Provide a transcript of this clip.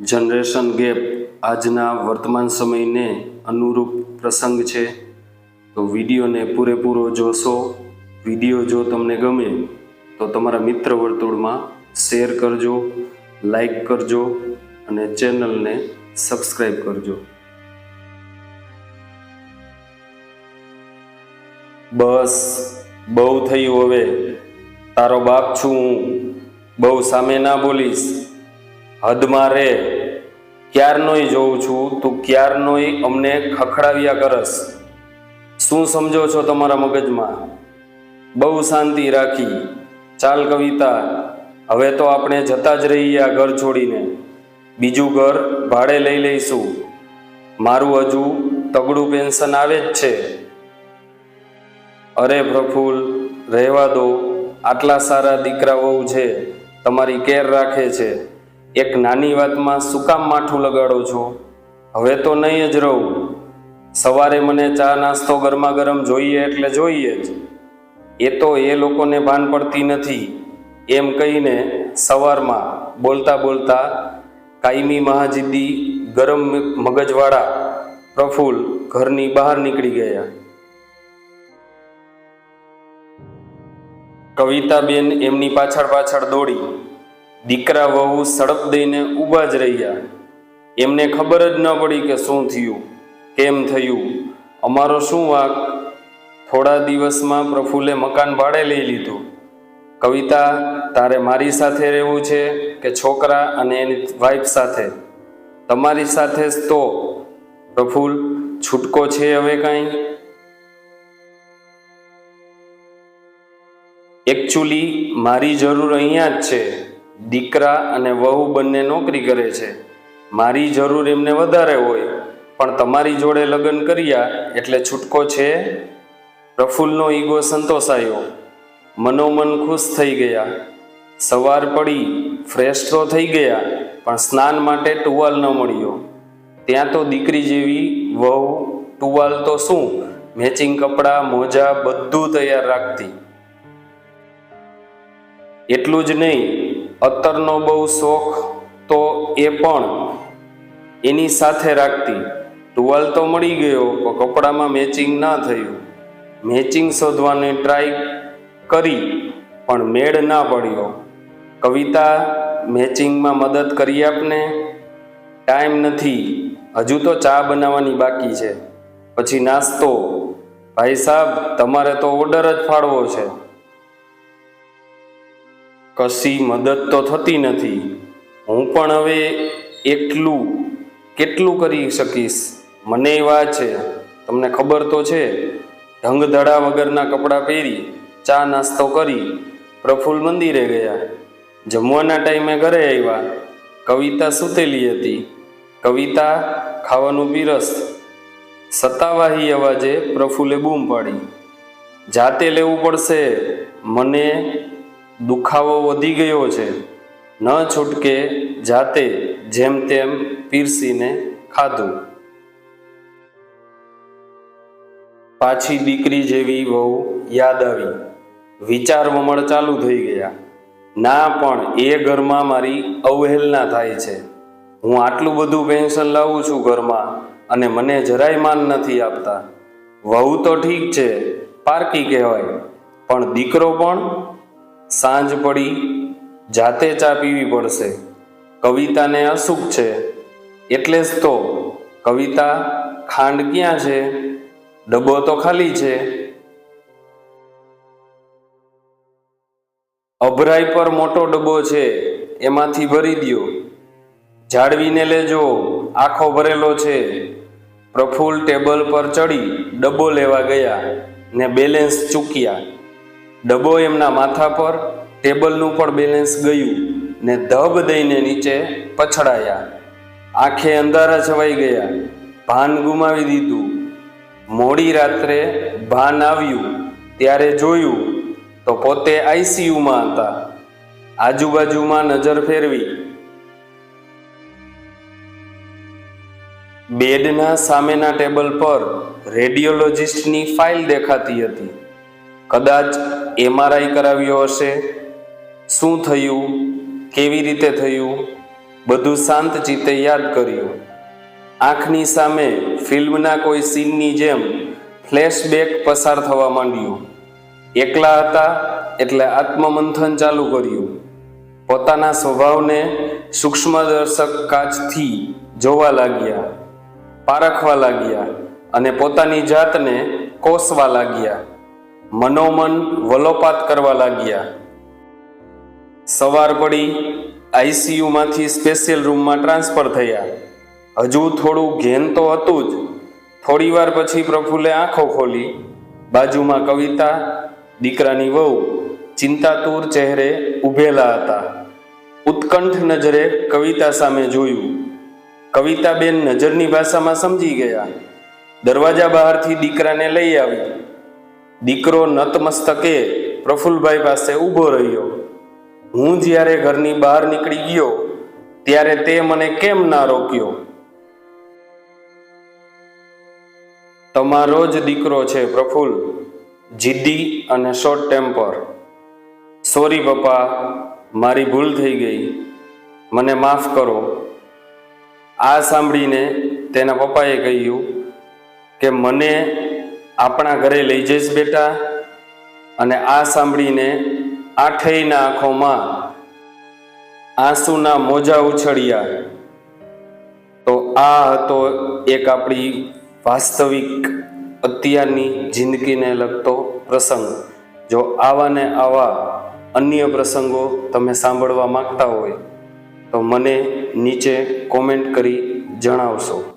Generation gap આજના વર્તમાન સમયને અનુરૂપ પ્રસંગ છે. તો વિડીયોને પૂરેપૂરો જોશો. વીડિયો જો તમને ગમે, તો તમારા મિત્ર વર્તુળમાં શેર કરજો, લાઈક કરજો અને ચેનલને સબસ્ક્રાઈબ કરજો. બસ, બહુ થયું હવે. તારો બાપ છું હું. બહુ સામે ના બોલીશ. હદમાં રે ક્યારનોય જોઉં છું, તું ક્યારનોય અમને ખખડાવ્યા કરસ. શું સમજો છો તમારા મગજમાં? બહુ શાંતિ રાખી. ચાલ કવિતા, હવે તો આપણે જતા જ રહીએ આ ઘર છોડીને. બીજું ઘર ભાડે લઈ લઈશું. મારું હજુ તગડું પેન્શન આવે જ છે. અરે પ્રફુલ, રહેવા દો. આટલા સારા દીકરા વહુ છે. તમારી કેર રાખે છે. એક નાની વાતમાં શું કામ માઠું લગાડો છો? હવે તો નહીં જ રહું. સવારે મને ચા નાસ્તો ગરમા ગરમ જોઈએ એટલે જોઈએ જ. એ તો એ લોકોને ભાન પડતી નથી. એમ કહીને સવારમાં બોલતા બોલતા કાયમી મહાજિદ્દી ગરમ મગજવાળા પ્રફુલ ઘરની બહાર નીકળી ગયા. કવિતાબેન એમની પાછળ પાછળ દોડી. દીકરા વહુ સડપ દઈને ઊભા જ રહ્યા. એમને ખબર જ ન પડી કે શું થયું, કેમ થયું, અમારો શું વાંક? થોડા દિવસમાં પ્રફુલ્લે મકાન ભાડે લઈ લીધું. કવિતા, તારે મારી સાથે રહેવું છે કે છોકરા અને એની વાઈફ સાથે? તમારી સાથે જ તો. પ્રફુલ, છૂટકો છે હવે કાંઈ? એકચ્યુઅલી મારી જરૂર અહીંયા જ છે. દીકરા અને વહુ બંને નોકરી કરે છે. મારી જરૂર એમને વધારે હોય, પણ તમારી જોડે લગ્ન કર્યા એટલે છૂટકો છે? પ્રફુલ્લનો ઈગો સંતોષાયો. મનોમન ખુશ થઈ ગયા. સવાર પડી ફ્રેશ તો થઈ ગયા, પણ સ્નાન માટે ટુવાલ ન મળ્યો. ત્યાં તો દીકરી જેવી વહુ, ટુવાલ તો શું? મેચિંગ કપડાં, મોજા બધું તૈયાર રાખતી. એટલું જ નહીં અત્તરનો બહુ શોખ તો એ પણ એની સાથે રાખતી. ટુવાલ તો મળી ગયો, પણ કપડામાં મેચિંગ ના થયું. મેચિંગ શોધવાની ટ્રાય કરી, પણ મેળ ના પડ્યો. કવિતા મેચિંગમાં મદદ કરી આપને? ટાઈમ નથી. હજુ તો ચા બનાવવાની બાકી છે. પછી નાસ્તો. ભાઈ સાહેબ તમારે તો ઓર્ડર જ ફાળવો છે. કશી મદદ તો થતી નથી. હું પણ હવે એટલું, કેટલું કરી શકીશ? મને વાત છે. તમને ખબર તો છે. ઢંગધડા વગરના કપડાં પહેરી, ચા નાસ્તો કરી, પ્રફુલ્લ મંદિરે ગયા. જમવાના ટાઈમે ઘરે આવ્યા. કવિતા સૂતેલી હતી. કવિતા ખાવાનું પીરસ. સત્તાવાહી અવાજે પ્રફુલે બૂમ પાડી. જાતે લેવું પડશે. મને દુખાવો વધી ગયો છે. ન છૂટકે જાતે જેમ તેમ પીરસીને ખાધું. પાછી દીકરી જેવી વહુ યાદ આવી. વિચાર વમળ ચાલુ થઈ ગયા. ના, પણ એ ઘરમાં મારી અવહેલના થાય છે. હું આટલું બધું પેન્શન લાવું છું ઘરમાં અને મને જરાય માન નથી આપતા. વહુ તો ઠીક છે, પારકી કહેવાય. પણ દીકરો પણ સાંજ પડી, જાતે ચા પીવી પડશે. કવિતાને અસુખ છે. એટલે જ તો કવિતા, ખાંડ ક્યાં છે? ડબ્બો તો ખાલી છે. અભરાઈ પર મોટો ડબ્બો છે, એમાંથી ભરી દ્યો. જાળવીને લેજો, આખો ભરેલો છે. પ્રફુલ્લ ટેબલ પર ચડી, ડબ્બો લેવા ગયા ને બેલેન્સ ચૂક્યા. ડબ્બો એમના માથા પર, ટેબલનું પણ બેલેન્સ ગયું ને ધબ દઈને નીચે પછડાયા. આંખે અંધારા છવાઈ ગયા. ભાન ગુમાવી દીધું. મોડી રાત્રે ભાન આવ્યું. ત્યારે જોયું તો પોતે આઈસીયુમાં હતા. આજુબાજુમાં નજર ફેરવી. બેડના સામેના ટેબલ પર રેડિયોલોજિસ્ટની ફાઇલ દેખાતી હતી. કદાચ એમઆરઆઈ કરાવ્યો હશે. શું થયું? કેવી રીતે થયું? બધું શાંત ચિત્તે યાદ કર્યું. આંખની સામે ફિલ્મના કોઈ સીનની જેમ ફ્લેશબેક પસાર થવા માંડ્યું. એકલા હતા એટલે આત્મમંથન ચાલુ કર્યું. પોતાના સ્વભાવને સૂક્ષ્મદર્શક કાચથી જોવા લાગ્યા, પારખવા લાગ્યા અને પોતાની જાતને કોસવા લાગ્યા. મનોમન વલોપાત કરવા લાગ્યા. સવાર પડી આઈસીયુમાંથી સ્પેશિયલ રૂમમાં ટ્રાન્સફર થયા. હજુ થોડું ઘેન તો હતું જ. થોડી વાર પછી પ્રફુલ્લે આંખો ખોલી. બાજુમાં કવિતા, દીકરાની વહુ, ચિંતાતુર ચહેરે ઊભેલા હતા. ઉત્કંઠ નજરે કવિતા સામે જોયું. કવિતાબેન નજરની ભાષામાં સમજી ગયા. દરવાજા બહારથી દીકરાને લઈ આવી. દીકરો નતમસ્તકે પ્રફુલભાઈ પાસે ઊભો રહ્યો. હું જ્યારે ઘરની બહાર નીકળી ગયો, ત્યારે તે મને કેમ ના રોક્યો? તમારો જ દીકરો છે પ્રફુલ, જિદ્દી અને શોર્ટ ટેમ્પર સોરી પપ્પા, મારી ભૂલ થઈ ગઈ. મને માફ કરો. આ સાંભળીને તેના પપ્પાએ કહ્યું કે મને આપણા ઘરે લઈ જઈશ બેટા. અને આ સાંભળીને આઠેયના આંખોમાં આંસુના મોજા ઉછળ્યા. તો આ હતો એક આપણી વાસ્તવિક અત્યારની જિંદગીને લગતો પ્રસંગ. જો આવા ને આવા અન્ય પ્રસંગો તમે સાંભળવા માંગતા હોય, તો મને નીચે કોમેન્ટ કરી જણાવશો.